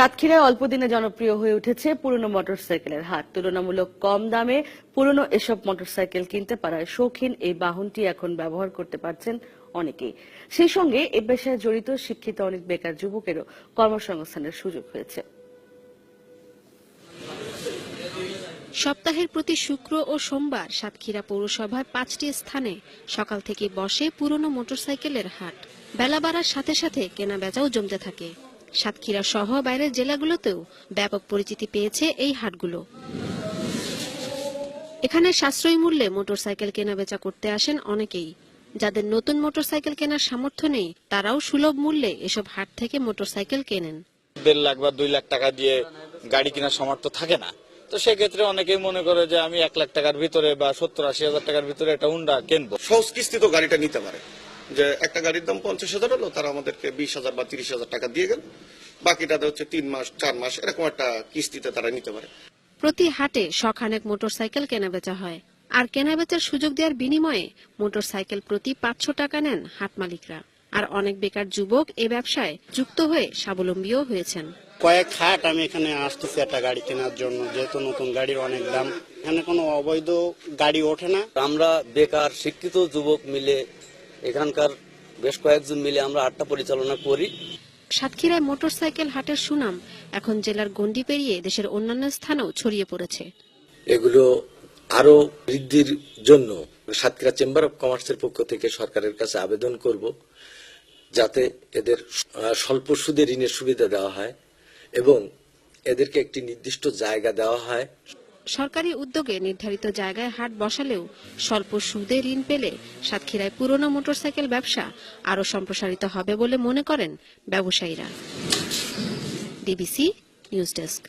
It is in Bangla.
সাতক্ষীরায় অল্প দিনে জনপ্রিয় হয়ে উঠেছে পুরনো মোটরসাইকেলের হাট। তুলনামূলক কম দামে পুরনো এসব মোটরসাইকেল কিনতে পারায় শৌখিন এই বাহনটি এখন ব্যবহার করতে পারছেন অনেকেই। সেই সঙ্গে এ পেশায় জড়িত শিক্ষিত অনেক বেকার যুবকেরও কর্মসংস্থানের সুযোগ হয়েছে। সপ্তাহের প্রতি শুক্র ও সোমবার সাতক্ষীরা পৌরসভার পাঁচটি স্থানে সকাল থেকে বসে পুরনো মোটরসাইকেলের হাট। বেলা বাড়ার সাথে সাথে কেনা বেচাও জমতে থাকে। সাতক্ষীরা সহ বাইরের জেলাগুলোতেও ব্যাপক পরিচিতি পেয়েছে এই হাটগুলো। এখানে সাশ্রয়ী মূল্যে মোটরসাইকেল কেনা বেচা করতে আসেন অনেকেই। যাদের নতুন মোটরসাইকেল কেনার সামর্থ্য নেই তারাও সুলভ মূল্যে এসব হাট থেকে মোটরসাইকেল কেনেন। দেড় লাখ বা দুই লাখ টাকা দিয়ে গাড়ি কেনার সামর্থ্য থাকে না। তো সেক্ষেত্রে অনেকেই মনে করে যে আমি এক লাখ টাকার ভিতরে বা সত্তর আশি হাজার টাকার ভিতরে একটা হুন্ডা কিনবো। সহজ কিস্তিতে গাড়িটা নিতে পারে। যে একটা গাড়ির দাম পঞ্চাশ হাজার হলো তারা আমাদেরকে বিশ হাজার বা তিরিশ হাজার টাকা দিয়ে গেল। বাকিটাতে হচ্ছে তিন মাস চার মাস এরকম একটা কিস্তিতে তারা নিতে পারে। প্রতি হাটে শখানেক মোটরসাইকেল কেনাবেচা হয়। আর কেনাবেচার সুযোগ দেওয়ার বিনিময়ে মোটরসাইকেল প্রতি পাঁচশো টাকা নেন হাট মালিকরা। আর অনেক বেকার যুবক এ ব্যবসায় যুক্ত হয়ে স্বাবলম্বীও হয়েছেন। কয়েক হাট আমি এখানে আসতেছি একটা গাড়ি কেনার জন্য যেহেতু নতুন গাড়ির অনেক দাম। এখানে কোনো অবৈধ গাড়ি ওঠে না। আমরা বেকার শিক্ষিত যুবক মিলে এখানকার বেশ কয়েকজন মিলে আমরা হাটটা পরিচালনা করি। সাতক্ষীরায় মোটরসাইকেল হাটের সুনাম এখন জেলার গণ্ডি পেরিয়ে দেশের অন্যান্য স্থানেও ছড়িয়ে পড়েছে। এগুলো আরও বৃদ্ধির জন্য সাতক্ষীরা চেম্বার অফ কমার্সের পক্ষ থেকে সরকারের কাছে আবেদন করব যাতে এদের স্বল্প সুদে ঋণের সুবিধা দেওয়া হয় এবং এদেরকে একটি নির্দিষ্ট জায়গা দেওয়া হয়। সরকারি উদ্যোগে নির্ধারিত জায়গায় হাট বসালেও স্বল্প সুদে ঋণ পেলে সাতক্ষীরায় পুরনো মোটরসাইকেল ব্যবসা আরও সম্প্রসারিত হবে বলে মনে করেন ব্যবসায়ীরা। DBC news desk.